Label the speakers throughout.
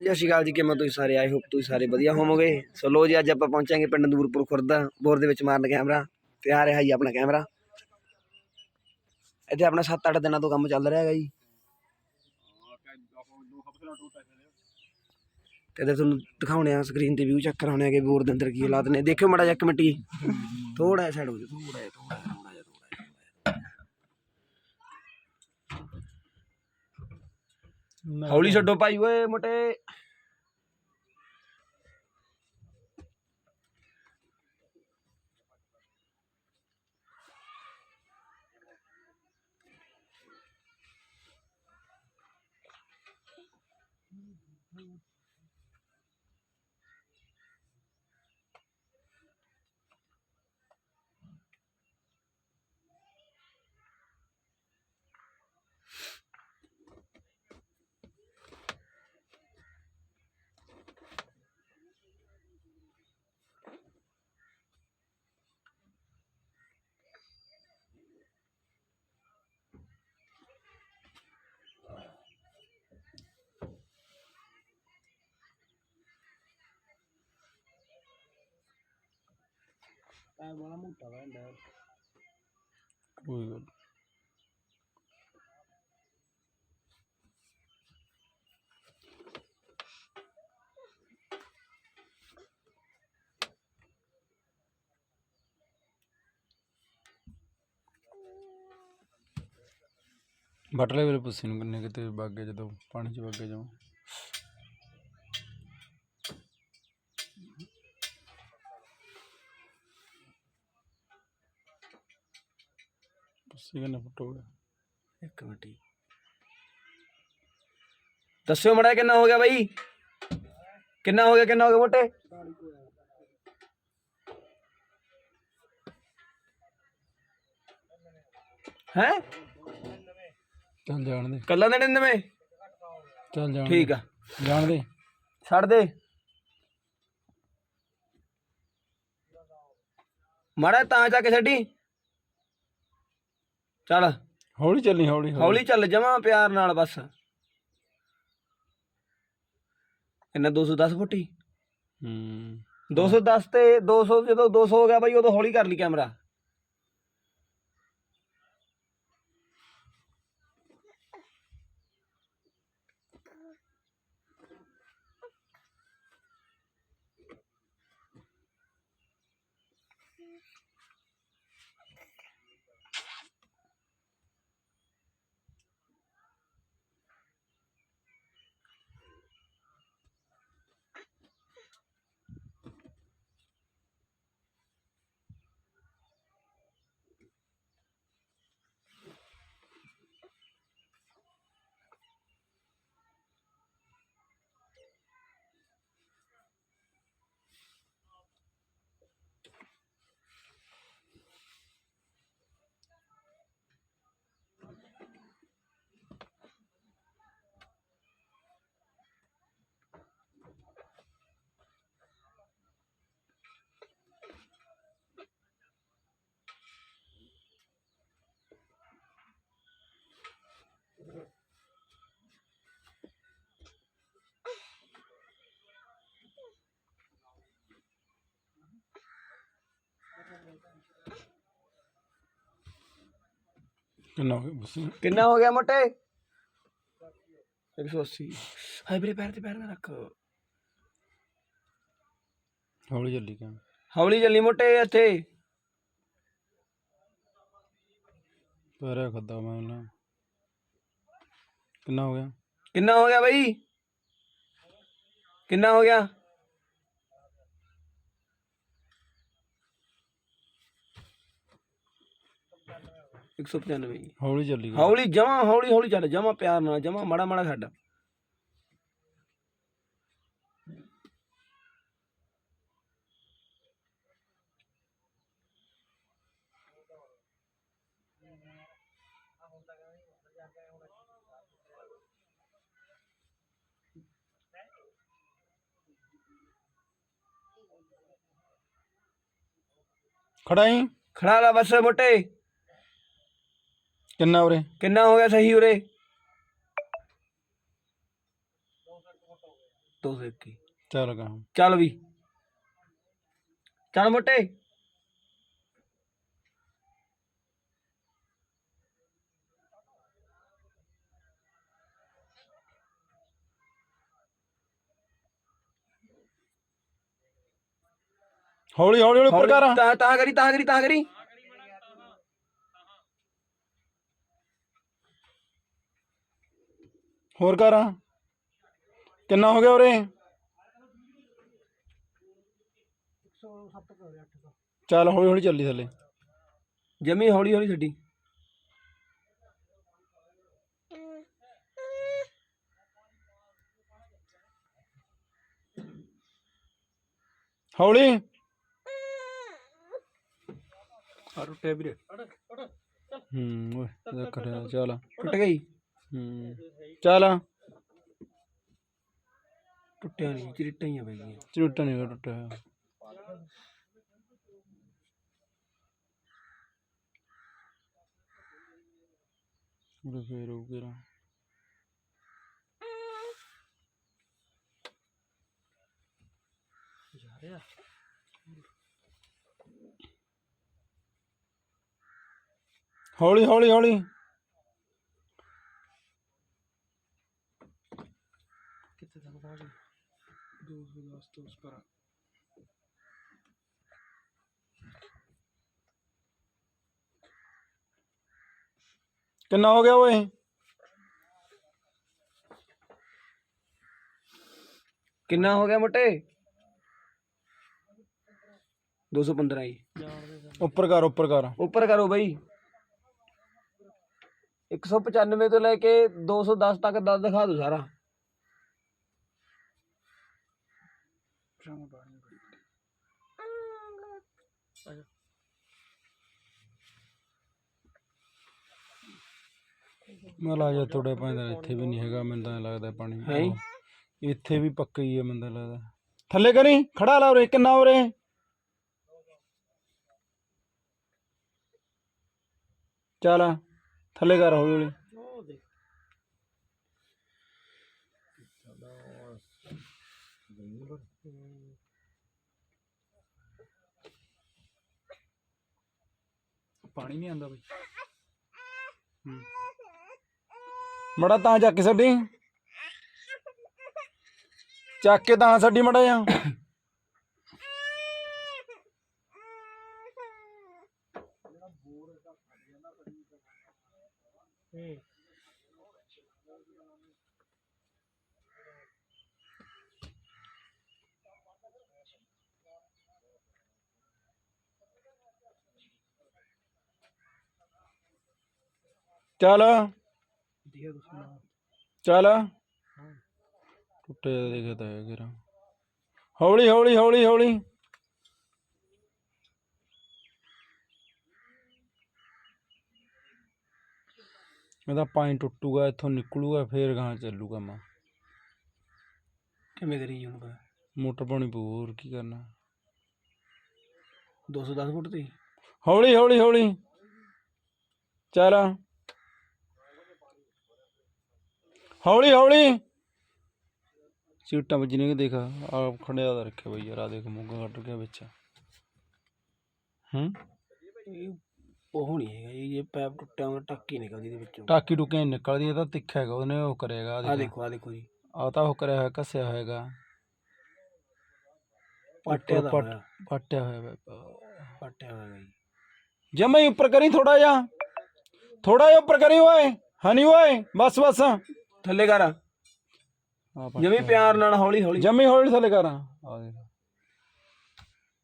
Speaker 1: ਸਤਿ ਸ਼੍ਰੀ ਅਕਾਲ ਜੀ, ਕਿਵੇਂ ਤੁਸੀਂ ਸਾਰੇ? ਆਏ ਹੋਪ ਤੁਸੀਂ ਸਾਰੇ ਵਧੀਆ ਹੋਵੋਗੇ। ਸੋ ਲੋ ਜੀ, ਅੱਜ ਆਪਾਂ ਪਹੁੰਚਾਂਗੇ ਪਿੰਡ ਨੂਰਪੁਰ ਖੁਰਦਾ, ਬੋਰ ਦੇ ਵਿੱਚ ਮਾਰਨ ਕੈਮਰਾ। ਤੇ ਆ ਰਿਹਾ ਜੀ ਆਪਣਾ ਕੈਮਰਾ। ਇੱਥੇ ਆਪਣਾ 7-8 ਦਿਨਾਂ ਤੋਂ ਕੰਮ ਚੱਲ ਰਿਹਾ ਹੈਗਾ ਜੀ। ਤੇ ਇੱਧਰ ਤੁਹਾਨੂੰ ਦਿਖਾਉਣੇ ਆ ਸਕਰੀਨ ਤੇ ਵਿਊ ਚੈੱਕ ਕਰਾਉਣੇ ਆਗੇ ਬੋਰ ਦੇ ਅੰਦਰ ਕੀ ਹਾਲਾਤ ਨੇ। ਦੇਖਿਓ ਮੜਾ ਜਿਹਾ ਕਮੇਟੀ ਥੋੜਾ ਸਾਈਡ ਹੋ ਜਾ ਥੋੜਾ ਜਿਹਾ ਥੋੜਾ ਜਿਹਾ ਥੋੜਾ ਜਿਹਾ ਥੋੜ੍ਹਾ ਜਿਹਾ। ਹੌਲੀ ਛੱਡੋ ਭਾਈ ਓਏ ਮੋਟੇ।
Speaker 2: ਪੈਰ ਬੜਾ ਬਟਲੇ ਵੇਲੇ ਪੁੱਛੀ ਨੂੰ ਕਿੰਨੇ ਕਿਤੇ ਬਾਗੇ ਜਦੋਂ ਪਾਣੀ 'ਚ ਬਾਗੇ ਜਾਵਾਂ 80 ਕਿੰਨੇ
Speaker 1: ਦੱਸਿਓ ਮੜਾ ਕਿੰਨਾ ਹੋ ਗਿਆ ਬਾਈ? ਕਿੰਨਾ ਹੋ ਗਿਆ ਕਿੰਨਾ ਹੋ ਗਿਆ ਮੋਟੇ? ਹੈ?
Speaker 2: ਚੱਲ ਜਾਣ ਦੇ।
Speaker 1: ਕੱਲਾ 99
Speaker 2: ਚੱਲ ਜਾਣ
Speaker 1: ਠੀਕ ਆ।
Speaker 2: ਜਾਣ ਦੇ।
Speaker 1: ਛੱਡ ਦੇ। ਮੜਾ ਤਾਂ ਜਾ ਕੇ ਛੱਡੀ। ਚੱਲ।
Speaker 2: ਹੌਲੀ ਚੱਲੀ ਹੌਲੀ
Speaker 1: ਹੌਲੀ। ਚੱਲ ਜਮਾ ਪਿਆਰ ਨਾਲ ਬਸ। ਕਿੰਨਾ 210 ਫੁੱਟੀ?
Speaker 2: ਹੂੰ।
Speaker 1: 210 ਤੇ 200 ਜਦੋਂ 200 ਹੋ ਗਿਆ ਬਾਈ ਉਦੋਂ ਹੌਲੀ ਕਰ ਲਈ ਕੈਮਰਾ।
Speaker 2: ਕਿੰਨਾ ਹੋ ਗਿਆ ਪੁੱਛੀ
Speaker 1: ਕਿੰਨਾ ਹੋ ਗਿਆ ਮੋਟੇ? 180 ਹਾਏ ਵੀਰੇ ਪੈਰ ਤੇ ਪੈਰ ਨਾ ਰੱਖ।
Speaker 2: ਹੌਲੀ ਚੱਲੀ ਕਿਵੇਂ
Speaker 1: ਹੌਲੀ ਚੱਲੀ ਮੋਟੇ ਇੱਥੇ।
Speaker 2: ਪੈਰਾ ਖੱਦਾ ਮੈਂ ਨਾ। ਕਿੰਨਾ ਹੋ ਗਿਆ?
Speaker 1: ਕਿੰਨਾ ਹੋ ਗਿਆ ਬਾਈ? ਕਿੰਨਾ ਹੋ ਗਿਆ? ਇੱਕ ਸੌ ਪਚਾਨਵੇਂ ਜੀ।
Speaker 2: ਹੌਲੀ ਚੱਲੀ
Speaker 1: ਹੌਲੀ ਜਮਾ ਹੌਲੀ ਹੌਲੀ ਚੱਲ ਜਮਾ ਪਿਆਰ ਨਾਲ ਜਮਾ ਮਾੜਾ ਮਾੜਾ ਛੱਡ
Speaker 2: ਖੜਾ ਹੀ
Speaker 1: ਖੜਾ ਲਾ ਬਸ ਮੋਟੇ।
Speaker 2: ਕਿੰਨਾ ਉਰੇ?
Speaker 1: ਕਿੰਨਾ ਹੋ ਗਿਆ ਸਹੀ ਉਰੇ? 221
Speaker 2: ਚੱਲ ਗਾ
Speaker 1: ਚੱਲ ਵੀ। ਚੱਲ ਮੋਟੇ।
Speaker 2: ਹੌਲੀ ਹੌਲੀ ਹੌਲੀ। ਉੱਪਰ ਕਰ।
Speaker 1: ਤਾਂ ਤਾਂ ਕਰੀ ਤਾਂ ਕਰੀ ਤਾਂ ਕਰੀ।
Speaker 2: ਹੋਰ ਕਰ ਕਿੰਨਾ ਹੋ ਗਿਆ ਉਰੇ? ਚੱਲ ਹੌਲੀ ਹੌਲੀ ਚੱਲੀ ਥੱਲੇ।
Speaker 1: ਜਮੀ ਹੌਲੀ ਹੌਲੀ ਛੱਡੀ।
Speaker 2: ਹੌਲੀ।
Speaker 1: ਆ ਟੁੱਟਿਆ ਵੀਰੇ।
Speaker 2: ਹੂੰ ਓਏ ਇਹਦਾ ਕਰਿਆ ਚੱਲ।
Speaker 1: ਟੁੱਟ ਗਈ।
Speaker 2: ਹੂੰ ਚੱਲ।
Speaker 1: ਟੁੱਟਿਆ ਨਹੀਂ ਚਿੱਟਾਂ ਹੀ ਆ ਗਈਆਂ
Speaker 2: ਝੂਟਾ ਨਹੀਂ ਟੁੱਟਿਆ ਹੋਇਆ। ਉਰੇ ਫੇਰ ਹੋ ਗਿਆ। ਹੌਲੀ ਹੌਲੀ ਹੌਲੀ।
Speaker 1: ਕਿੱਥੇ ਤੱਕ ਪਹੁੰਚ ਗਈ 210 ਤੋਂ ਉਸ ਪਰ
Speaker 2: ਕਿੰਨਾ ਹੋ ਗਿਆ ਓਏ
Speaker 1: ਕਿੰਨਾ ਹੋ ਗਿਆ ਮੋਟੇ 215 ਜੀ
Speaker 2: ਉੱਪਰ ਕਰ ਉੱਪਰ ਕਰ
Speaker 1: ਉੱਪਰ ਕਰੋ ਬਈ 195 ਤੋਂ ਲੈ ਕੇ 210 ਤੱਕ ਦਾ ਦਿਖਾ ਦੋ ਸਾਰਾ
Speaker 2: ਮੈਂ ਲਾ ਜਾ ਥੋੜੇ ਪੈਂਦਾ ਇੱਥੇ ਵੀ ਨਹੀਂ ਹੈਗਾ ਮੈਨੂੰ ਤਾਂ ਲੱਗਦਾ ਪਾਣੀ।
Speaker 1: ਹੈ ਹੀ?
Speaker 2: ਇੱਥੇ ਵੀ ਪੱਕਾ ਹੀ ਹੈ ਮੈਨੂੰ ਤਾਂ ਲੱਗਦਾ। ਥੱਲੇ ਕਰੀ ਖੜਾ ਲਾ ਉਰੇ ਕਿੰਨਾ ਉਰੇ? ਚੱਲ ਥੱਲੇ ਕਰ ਹੌਲੀ ਹੌਲੀ। ਪਾਣੀ ਨਹੀਂ ਆਂਦਾ ਬਈ। ਮੜਾ ਤਾਂ ਚੱਕ ਕੇ ਛੱਡੀ। ਚੱਕ ਕੇ ਤਾਂ ਛੱਡੀ ਮੜਾ ਜਾ ਚੱਲ। ਚੱਲ। ਟੁੱਟੇ ਦੇਖਦਾ ਹੈ ਕਿਰਾ ਹੌਲੀ ਹੌਲੀ ਹੌਲੀ ਹੌਲੀ। ਇਹਦਾ ਪਾਣੀ ਟੁੱਟੂਗਾ ਇੱਥੋਂ ਨਿਕਲੂਗਾ ਫੇਰ ਗਾਂ ਚੱਲੂਗਾ ਮਾ।
Speaker 1: ਕਿਵੇਂ ਕਰੀ ਹੁਣ?
Speaker 2: ਮੋਟਰ ਪਾਣੀ ਪਊ ਹੋਰ ਕੀ ਕਰਨਾ।
Speaker 1: 210 ਫੁੱਟ ਤੇ।
Speaker 2: ਹੌਲੀ ਹੌਲੀ ਹੌਲੀ। ਚੱਲ। ਹੌਲੀ ਹੌਲੀ। ਸੀਟਾਂ ਵੱਜਣੇ ਕਿ ਦੇਖ ਆ ਖੜਿਆ ਦਾ ਰੱਖਿਆ ਬਈ ਯਾਰ ਆ ਦੇਖ ਮੁੱਗਾ ਕੱਢ ਗਿਆ ਵਿੱਚ। ਹੂੰ?
Speaker 1: ਇਹ ਉਹ ਨਹੀਂ ਹੈਗਾ ਇਹ ਪੈਪ ਟੁੱਟਿਆ ਹੋਇਆ ਟੱਕੀ ਨਿਕਲਦੀ ਇਹਦੇ ਵਿੱਚੋਂ।
Speaker 2: ਟਾਕੀ ਟੁਕੀਆਂ ਨੀ ਨਿਕਲਦੀ ਇਹ ਤਾਂ ਤਿੱਖਾ ਹੈਗਾ ਉਹਨੇ ਉਹ ਕਰੇਗਾ
Speaker 1: ਆ ਦੇਖੋ। ਆ ਦੇਖੋ ਜੀ।
Speaker 2: ਆ ਤਾਂ ਉਹ ਕਰਿਆ ਹੋਇਆ ਕੱਸਿਆ ਹੋਏਗਾ
Speaker 1: ਪਾਟਿਆ ਦਾ
Speaker 2: ਪਾਟਿਆ ਹੋਇਆ ਵਾ।
Speaker 1: ਪਾਟਿਆ ਹੋਇਆ ਜੀ।
Speaker 2: ਜਮਾ ਹੀ ਉੱਪਰ ਕਰੀ ਥੋੜਾ ਜਿਹਾ। ਥੋੜਾ ਜਿਹਾ ਉੱਪਰ ਕਰੀ ਓਏ ਹਨੀ ਓਏ ਬਸ ਬਸ।
Speaker 1: ਥੱਲੇ ਕਰ। ਜਮੀ ਪਿਆਰ ਨਾਲ ਹੌਲੀ ਹੌਲੀ।
Speaker 2: ਜੰਮੀ ਹੌਲੀ ਥੱਲੇ ਕਰ। ਆ ਦੇਖ।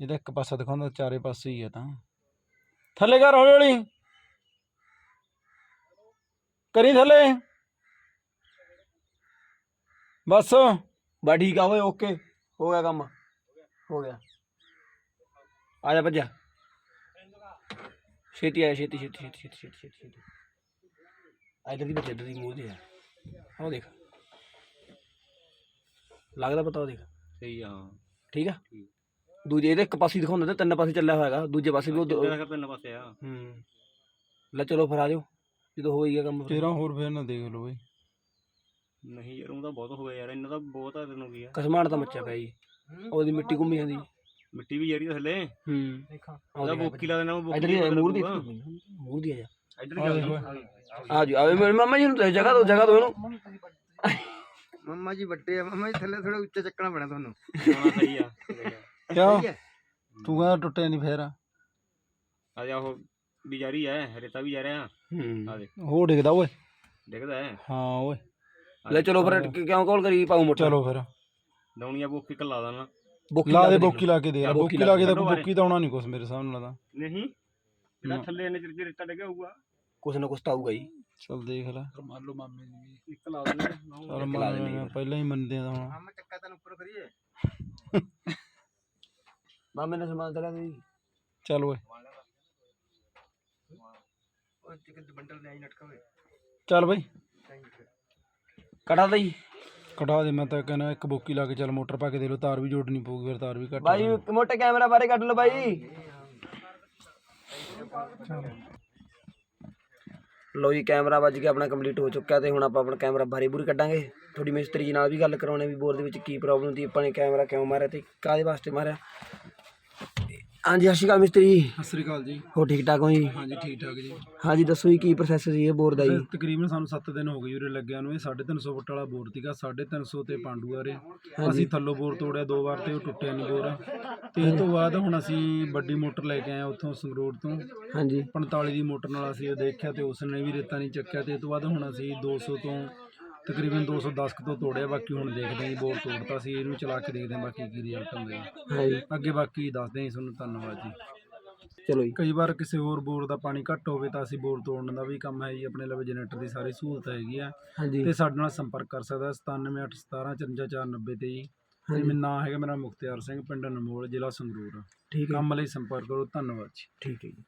Speaker 2: ਇਹਦਾ ਇੱਕ ਪਾਸਾ ਦਿਖਾਉਂਦਾ ਚਾਰੇ ਪਾਸੇ ਹੀ ਹੈ ਤਾਂ। ਥੱਲੇ ਕਰ ਹੌਲੀ ਹੌਲੀ। ਕਰੀ ਥੱਲੇ। ਬਸ।
Speaker 1: ਬਾ ਠੀਕ ਆ ਓਏ ਓਕੇ। ਹੋ ਗਿਆ ਕੰਮ। ਹੋ ਗਿਆ। ਆ ਜਾ ਭੱਜਾ ਛੇਤੀ ਆ ਛੇਤੀ ਛੇਤੀ ਛੇਤੀ ਛੇਤੀ ਛੇਤੀ ਛੇਤੀ ਛੇਤੀ। ਆ ਇਧਰ ਦੀ ਬੱਚੇ ਇਧਰ ਦੀ ਮੂੰਹ ਦੇ ਆ। ਆਹ ਦੇਖ। ਲੱਗਦਾ ਪਤਾ ਉਹ ਦੇਖ।
Speaker 3: ਸਹੀ ਆ
Speaker 1: ਠੀਕ ਆ? ਦੂਜੇ ਇਹਦੇ ਇੱਕ ਪਾਸੇ ਹੀ ਦਿਖਾਉਂਦਾ ਤੇ ਤਿੰਨ ਪਾਸੇ ਚੱਲਿਆ ਹੋਇਆਗਾ ਦੂਜੇ ਪਾਸੇ ਵੀ ਉਹ ਦੋ-
Speaker 3: ਤਿੰਨ ਪਾਸੇ ਆ।
Speaker 1: ਹੂੰ। ਲੈ ਚਲੋ ਫਿਰ ਆ ਜਾਓ ਜਦੋਂ ਹੋ ਹੀ ਗਿਆ ਕੰਮ ਫਿਰ।
Speaker 2: ਤੇਰਾ ਹੋਰ ਫੇਰ ਨਾ ਦੇਖ ਲਓ ਬਈ।
Speaker 3: ਨਹੀਂ ਯਾਰ ਉਹ ਤਾਂ ਬਹੁਤ ਹੋ ਗਿਆ ਯਾਰ ਇਹਨਾਂ ਦਾ ਬਹੁਤ ਆ ਤੈਨੂੰ ਕੀ ਆ।
Speaker 1: ਕਸਮਾਨ ਤਾਂ ਮੱਚਿਆ ਪਿਆ ਜੀ। ਉਹਦੀ ਮਿੱਟੀ ਘੁੰਮੀ ਜਾਂਦੀ
Speaker 3: ਮਿੱਟੀ ਵੀ ਯਾਰੀ ਥੱਲੇ।
Speaker 1: ਹੂੰ।
Speaker 3: ਉਹਦਾ ਬੋਕੀ ਲਾ ਦੇਣਾ ਉਹ ਬੋਕੀ
Speaker 1: ਇਧਰ ਹੀ ਮੂਰ ਦੀ ਮੂਰ ਦੀ ਆ ਜਾ।
Speaker 3: ਇੱਧਰ ਜਾ
Speaker 1: ਆ ਜੀ। ਆਵੇ ਮੇਰੇ ਮਾਮਾ ਜੀ ਨੂੰ ਤੁਸੀਂ ਜਗ੍ਹਾ ਦਿਓ ਜਗ੍ਹਾ ਦਿਓ ਇਹਨੂੰ।
Speaker 4: ਮੰਮਾ ਜੀ ਵੱਡੇ ਆ। ਮੰਮਾ ਜੀ ਥੱਲੇ ਥੋੜਾ ਉੱਚਾ ਚੱਕਣਾ ਪੈਣਾ ਤੁਹਾਨੂੰ।
Speaker 3: ਹਾਂ ਸਹੀ ਆ
Speaker 2: ਕਿਉਂ? ਤੂੰ ਕਹਿੰਦਾ ਟੁੱਟਿਆ ਨਹੀਂ ਫੇਰ।
Speaker 3: ਆ ਜਾ ਉਹ ਵੀ ਜਾਰੀ ਹੈ ਰੇਤਾ ਵੀ ਜਾ ਰਿਹਾ।
Speaker 1: ਹੂੰ।
Speaker 3: ਆ ਦੇ
Speaker 2: ਹੋ ਡਿੱਗਦਾ ਓਏ।
Speaker 3: ਦੇਖਦਾ ਹੈ
Speaker 2: ਹਾਂ ਓਏ।
Speaker 1: ਲੈ ਚਲੋ ਫਿਰ ਕਿ- ਕਿਉਂ ਕਾਲ ਕਰੀ ਪਾਉ ਮੋਟਰ?
Speaker 2: ਚਲੋ ਫਿਰ।
Speaker 3: ਦੌਣੀਆਂ ਬੋਕੀ ਕੱਲਾ ਦੇਣਾ
Speaker 1: ਬੋਕੀ
Speaker 2: ਲਾ ਦੇ
Speaker 1: ਦੇਖ
Speaker 2: ਬੋਕੀ ਲਾ ਕੇ ਦੇ।
Speaker 1: ਹਾਂ,
Speaker 2: ਬੋਕੀ ਲਾ ਕੇ ਤਾਂ ਬੋਕੀ ਤਾਂ ਆਉਣਾ ਨਹੀਂ ਕੁਛ ਮੇਰੇ ਸਾਹਮਣੇ ਲੱਗਦਾ।
Speaker 3: ਨਹੀਂ। ਜਿਹੜਾ ਥੱਲੇ ਇਹਨੇ ਚਿਰ ਰੇਤਾ ਡਿੱਗਿਆ ਹੋਊਗਾ।
Speaker 1: ਕੁਛ ਨਾ ਕੁਛ ਤਾਂ ਆਊਗਾ ਜੀ।
Speaker 2: ਚੱਲ ਦੇਖ ਲੈ।
Speaker 3: ਮੰਨ ਲਓ ਮਾਮੇ ਜੀ ਇੱਕ ਲਾ ਦੇਣਾ
Speaker 2: ਚੱਲ ਮੰਨ ਪਹਿਲਾਂ ਹੀ ਮੰਨਦੇ ਆ ਤਾਂ ਹੁਣ।
Speaker 4: ਮਾਮਾ ਚੱਕਾ ਤੈਨੂੰ ਉੱਪਰ ਕਰੀਏ
Speaker 1: ਮਾਮੇ ਨੇ ਸਮਾਨ ਤਲਾ ਦੇ
Speaker 2: ਚੱਲ ਓਏ।
Speaker 4: ਉਹ ਇੱਕ ਬੰਡਲ ਲੈ ਆਈ ਲਟਕਾ ਹੋਏ
Speaker 2: ਚੱਲ ਬਈ।
Speaker 1: ਕਟਾ ਦੇ ਜੀ।
Speaker 2: ਕਟਾ ਦੇ ਮੈਂ ਤਾਂ ਕਹਿੰਦਾ ਇੱਕ ਬੋਕੀ ਲਾ ਕੇ ਚੱਲ ਮੋਟਰ ਪਾ ਕੇ ਦੇ ਲੋ ਤਾਰ ਵੀ ਜੋੜਨੀ ਪਊਗੀ ਫਿਰ ਤਾਰ ਵੀ ਕੱਟ
Speaker 1: ਬਾਈ ਮੋਟੇ ਕੈਮਰਾ ਬਾਰੇ ਕੱਢ ਲਓ ਬਾਈ। ਲੋ ਜੀ, ਕੈਮਰਾ ਵੱਜ ਕੇ ਆਪਣਾ ਕੰਪਲੀਟ ਹੋ ਚੁੱਕਾ ਤੇ ਹੁਣ ਆਪਾਂ ਆਪਣਾ ਕੈਮਰਾ ਬਾਰੀ ਬੂਰੀ ਕੱਢਾਂਗੇ। ਥੋੜੀ ਮਿਸਤਰੀ ਜੀ ਨਾਲ ਵੀ ਗੱਲ ਕਰਾਉਣੇ ਵੀ ਬੋਰ ਦੇ ਵਿੱਚ ਕੀ ਪ੍ਰੋਬਲਮ ਸੀ, ਆਪਾਂ ਨੇ ਕੈਮਰਾ ਕਿਉਂ ਮਾਰਿਆ ਤੇ ਕਾਹਦੇ ਵਾਸਤੇ ਮਾਰਿਆ। ਹਾਂਜੀ ਸਤਿ ਸ਼੍ਰੀ ਅਕਾਲ ਮਿਸਤਰੀ ਜੀ।
Speaker 2: ਸਤਿ ਸ੍ਰੀ ਅਕਾਲ ਜੀ।
Speaker 1: ਹੋ ਠੀਕ ਠਾਕ ਹੋ ਜੀ?
Speaker 2: ਹਾਂਜੀ ਠੀਕ ਠਾਕ ਜੀ।
Speaker 1: ਹਾਂਜੀ ਦੱਸੋ ਜੀ ਕੀ ਪ੍ਰੋਸੈਸ ਸੀ ਇਹ ਬੋਰ ਦਾ ਜੀ?
Speaker 2: ਤਕਰੀਬਨ ਸਾਨੂੰ 7 ਦਿਨ ਹੋ ਗਏ ਉਰੇ ਲੱਗਿਆ ਨੂੰ। ਇਹ 350 ਫੁੱਟ ਵਾਲਾ ਬੋਰ ਸੀਗਾ 350 ਤੇ ਪਾਂਡੂ ਆ ਰੇ ਅਸੀਂ ਥੱਲੋਂ ਬੋਰ ਤੋੜਿਆ ਦੋ ਵਾਰ ਤੇ ਉਹ ਟੁੱਟਿਆ ਨਹੀਂ ਬੋਰ। ਤੇ ਇਸ ਤੋਂ ਬਾਅਦ ਹੁਣ ਅਸੀਂ ਵੱਡੀ ਮੋਟਰ ਲੈ ਕੇ ਆਏ ਉੱਥੋਂ ਸੰਗਰੂਰ ਤੋਂ।
Speaker 1: ਹਾਂਜੀ।
Speaker 2: 45 ਦੀ ਮੋਟਰ ਨਾਲ ਅਸੀਂ ਉਹ ਦੇਖਿਆ ਤੇ ਉਸ ਨੇ ਵੀ ਰੇਤਾ ਨਹੀਂ ਚੱਕਿਆ ਤੇ ਇਸ ਤੋਂ ਬਾਅਦ ਹੁਣ ਅਸੀਂ 200 ਤੋਂ ਤਕਰੀਬਨ 210 ਕੁ ਤੋਂ ਤੋੜਿਆ ਬਾਕੀ ਹੁਣ ਦੇਖਦੇ ਹਾਂ ਜੀ ਬੋਰ ਤੋੜਤਾ ਸੀ ਇਹਨੂੰ ਚਲਾ ਕੇ ਦੇਖਦੇ ਹਾਂ ਬਾਕੀ ਕੀ ਰਿਜ਼ਲਟ ਹੁੰਦੇ ਆ।
Speaker 1: ਹਾਂਜੀ।
Speaker 2: ਅੱਗੇ ਬਾਕੀ ਦੱਸਦੇ ਹਾਂ ਜੀ ਤੁਹਾਨੂੰ ਧੰਨਵਾਦ ਜੀ।
Speaker 1: ਚਲੋ ਜੀ।
Speaker 2: ਕਈ ਵਾਰ ਕਿਸੇ ਹੋਰ ਬੋਰ ਦਾ ਪਾਣੀ ਘੱਟ ਹੋਵੇ ਤਾਂ ਅਸੀਂ ਬੋਰ ਤੋੜਨ ਦਾ ਵੀ ਕੰਮ ਹੈ ਜੀ ਆਪਣੇ ਲਵੇ ਜਨਰੇਟਰ ਦੀ ਸਾਰੀ ਸਹੂਲਤ ਹੈਗੀ ਆ।
Speaker 1: ਹਾਂਜੀ।
Speaker 2: ਤੇ ਸਾਡੇ ਨਾਲ ਸੰਪਰਕ ਕਰ ਸਕਦਾ 9781175490 ਤੇ ਜੀ। ਤੇ
Speaker 1: ਹਾਂਜੀ।
Speaker 2: ਮੇਰਾ ਨਾਮ ਹੈਗਾ ਮੇਰਾ ਮੁਖਤਿਆਰ ਸਿੰਘ ਪਿੰਡ ਅਨਮੋਲ ਜ਼ਿਲ੍ਹਾ ਸੰਗਰੂਰ।
Speaker 1: ਠੀਕ ਹੈ
Speaker 2: ਕੰਮ ਲਈ ਸੰਪਰਕ ਕਰੋ ਧੰਨਵਾਦ ਜੀ।
Speaker 1: ਠੀਕ ਹੈ ਜੀ।